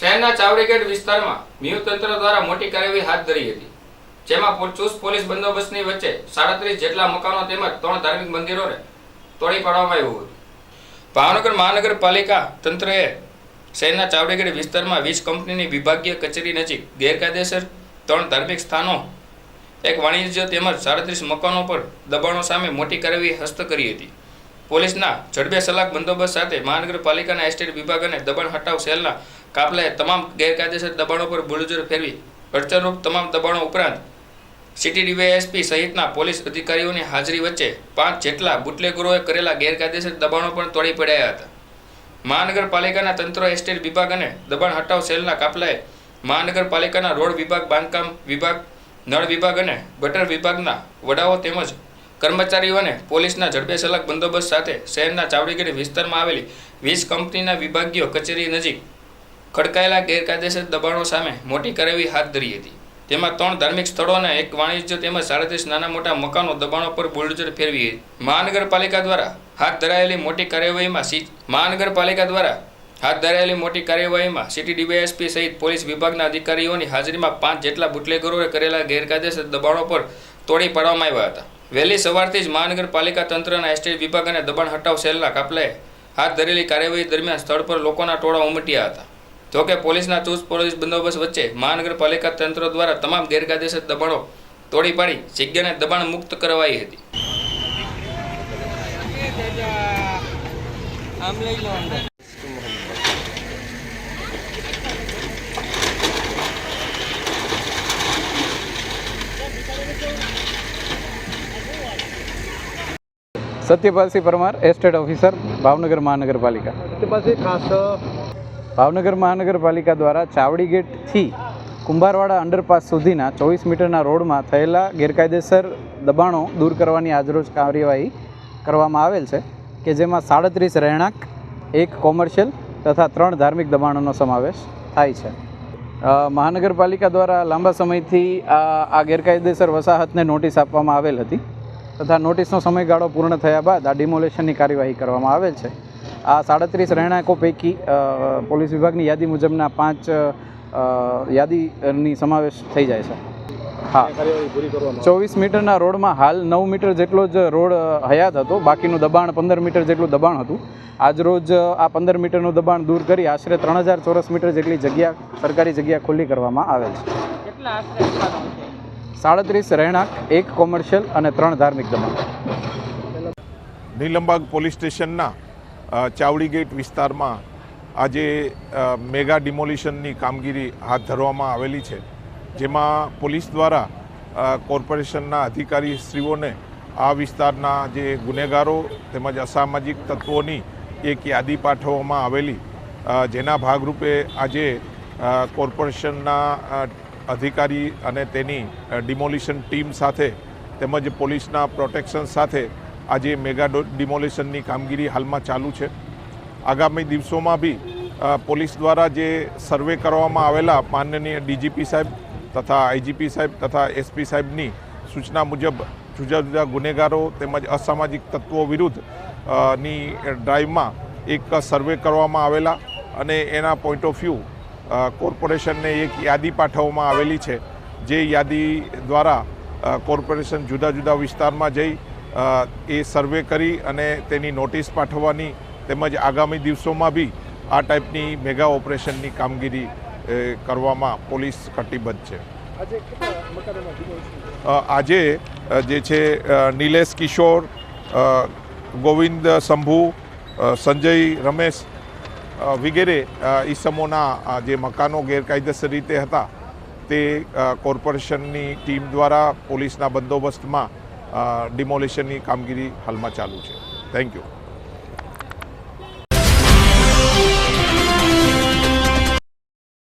શહેરના ચાવડીગેટ વિસ્તારમાં મ્યુ તંત્ર દ્વારા મોટી કાર્યવાહી હાથ ધરી હતી, જેમાં ચુસ્ત પોલીસ બંદોબસ્તની વચ્ચે સાડત્રીસ જેટલા મકાનો તેમજ ત્રણ ધાર્મિક મંદિરોને તોડી પાડવામાં આવ્યું હતું. ભાવનગર મહાનગરપાલિકા તંત્રએ શહેરના ચાવડીગઢ વિસ્તારમાં વીજ કંપનીની વિભાગીય કચેરી નજીક ગેરકાયદેસર ત્રણ ધાર્મિક સ્થાનો, એક વાણિજ્ય તેમજ સાડત્રીસ મકાનો પર દબાણો સામે મોટી કાર્યવાહી હસ્ત કરી હતી. પોલીસના ઝડપે સલાક બંદોબસ્ત સાથે મહાનગરપાલિકાના એસ્ટેટ વિભાગ અને દબાણ હટાવ સેલના કાફલાએ તમામ ગેરકાયદેસર દબાણો પર બુલડોઝર ફેરવી અડચણરૂપ તમામ દબાણો ઉપરાંત સિટી ડીવાયએસપી સહિતના પોલીસ અધિકારીઓની હાજરી વચ્ચે પાંચ જેટલા બુટલેગરોએ કરેલા ગેરકાયદેસર દબાણો પણ તોડી પડ્યા હતા. મહાનગરપાલિકાના તંત્ર, એસ્ટેટ વિભાગ અને દબાણ હટાવ સેલના કાફલાએ મહાનગરપાલિકાના રોડ વિભાગ, બાંધકામ વિભાગ, નળ વિભાગ અને ગટર વિભાગના વડાઓ તેમજ કર્મચારીઓને પોલીસના ઝડપે બંદોબસ્ત સાથે શહેરના ચાવડીગીરી વિસ્તારમાં આવેલી વીજ કંપનીના વિભાગીય કચેરી નજીક ખડકાયેલા ગેરકાયદેસર દબાણો સામે મોટી કાર્યવાહી હાથ ધરી હતી. તેમાં ત્રણ ધાર્મિક સ્થળો અને એક વાણિજ્ય તેમજ સાડત્રીસ નાના મોટા મકાનો દબાણો પર બુલડોઝર ફેરવી હતી. મહાનગરપાલિકા દ્વારા હાથ ધરાયેલી મોટી કાર્યવાહીમાં મહાનગરપાલિકા દ્વારા હાથ ધરાયેલી મોટી કાર્યવાહીમાં સિટી ડીવાયએસપી સહિત પોલીસ વિભાગના અધિકારીઓની હાજરીમાં પાંચ જેટલા બુટલેગરોએ કરેલા ગેરકાયદેસર દબાણો પર તોડી પાડવામાં આવ્યા હતા. વહેલી સવારથી જ મહાનગરપાલિકા તંત્રના એસ્ટેટ વિભાગ અને દબાણ હટાવ સેલના કાપલાએ હાથ ધરેલી કાર્યવાહી દરમિયાન સ્થળ પર લોકોના ટોળા ઉમટ્યા હતા. જોકે પોલીસના ચુસ્ત પોલીસ બંદોબસ્ત વચ્ચે મહાનગરપાલિકા તંત્ર દ્વારા તમામ ગેરકાયદેસર દબાણો તોડી પાડી જગ્યાને દબાણ મુક્ત કરવાઈ હતી. આમ લઈ સત્યપાલસિંહ પરમાર એસ્ટેટ ઓફિસર ભાવનગર મહાનગરપાલિકા. તે ખાસ ભાવનગર મહાનગરપાલિકા દ્વારા ચાવડી ગેટથી કુંભારવાડા અંડરપાસ સુધીના ચોવીસ મીટરના રોડમાં થયેલા ગેરકાયદેસર દબાણો દૂર કરવાની આજરોજ કાર્યવાહી કરવામાં આવેલ છે કે જેમાં સાડત્રીસ રહેણાંક એક કોમર્શિયલ તથા ત્રણ ધાર્મિક દબાણોનો સમાવેશ થાય છે. મહાનગરપાલિકા દ્વારા લાંબા સમયથી આ આ ગેરકાયદેસર વસાહતને નોટિસ આપવામાં આવેલ હતી. તથા નોટિસનો સમયગાળો પૂર્ણ થયા બાદ આ ડિમોલેશનની કાર્યવાહી કરવામાં આવેલ છે. આ સાડત્રીસ રહેણાંકો પૈકી પોલીસ વિભાગની યાદી મુજબના પાંચ યાદીની સમાવેશ થઈ જાય છે. હા. ચોવીસ મીટરના રોડમાં હાલ નવ મીટર જેટલો જ રોડ હયાત હતો. બાકીનું દબાણ પંદર મીટર જેટલું દબાણ હતું. આજરોજ આ પંદર મીટરનું દબાણ દૂર કરી આશરે ત્રણ હજાર ચોરસ મીટર જેટલી જગ્યા, સરકારી જગ્યા ખુલ્લી કરવામાં આવેલ છે? સાડત્રીસ રહેણાંક, એક કોમર્શિયલ અને ત્રણ ધાર્મિક દમણ. નીલમબાગ પોલીસ સ્ટેશનના ચાવડી ગેટ વિસ્તારમાં આજે મેગા ડિમોલિશનની કામગીરી હાથ ધરવામાં આવેલી છે, જેમાં પોલીસ દ્વારા કોર્પોરેશનના અધિકારી શ્રીઓને આ વિસ્તારના જે ગુનેગારો તેમજ અસામાજિક તત્વોની એક યાદી પાઠવવામાં આવેલી જેના ભાગરૂપે આજે કોર્પોરેશનના અધિકારી અને તેની ડિમોલિશન ટીમ સાથે તેમજ પોલીસના પ્રોટેક્શન સાથે આજે મેગા ડિમોલિશનની કામગીરી હાલમાં ચાલુ છે. આગામી દિવસોમાં બી પોલીસ દ્વારા જે સર્વે કરવામાં આવેલા માનનીય ડીજીપી સાહેબ તથા આઈજીપી સાહેબ તથા એસપી સાહેબની સૂચના મુજબ જુદા જુદા ગુનેગારો તેમજ અસામાજિક તત્વો વિરુદ્ધની ડ્રાઈવમાં એક સર્વે કરવામાં આવેલા અને એના પોઈન્ટ ઓફ વ્યૂ કોર્પોરેશનને એક યાદી પાઠવવામાં આવેલી છે જે યાદી દ્વારા કોર્પોરેશન જુદા જુદા વિસ્તારમાં જઈ એ સર્વે કરી અને તેની નોટિસ પાઠવવાની તેમજ આગામી દિવસોમાં બી આ ટાઈપની મેગા ઓપરેશનની કામગીરી કરવામાં પોલીસ કટિબદ્ધ છે. આજે જે છે નિલેશ કિશોર ગોવિંદ શંભુ સંજય રમેશ વગેરે ઈસમોના જે મકાનો ગેરકાયદેસર રીતે હતા, તે કોર્પોરેશનની ટીમ દ્વારા પોલીસના બંદોબસ્તમાં ડિમોલિશનની કામગીરી હાલમાં ચાલુ છે. Thank you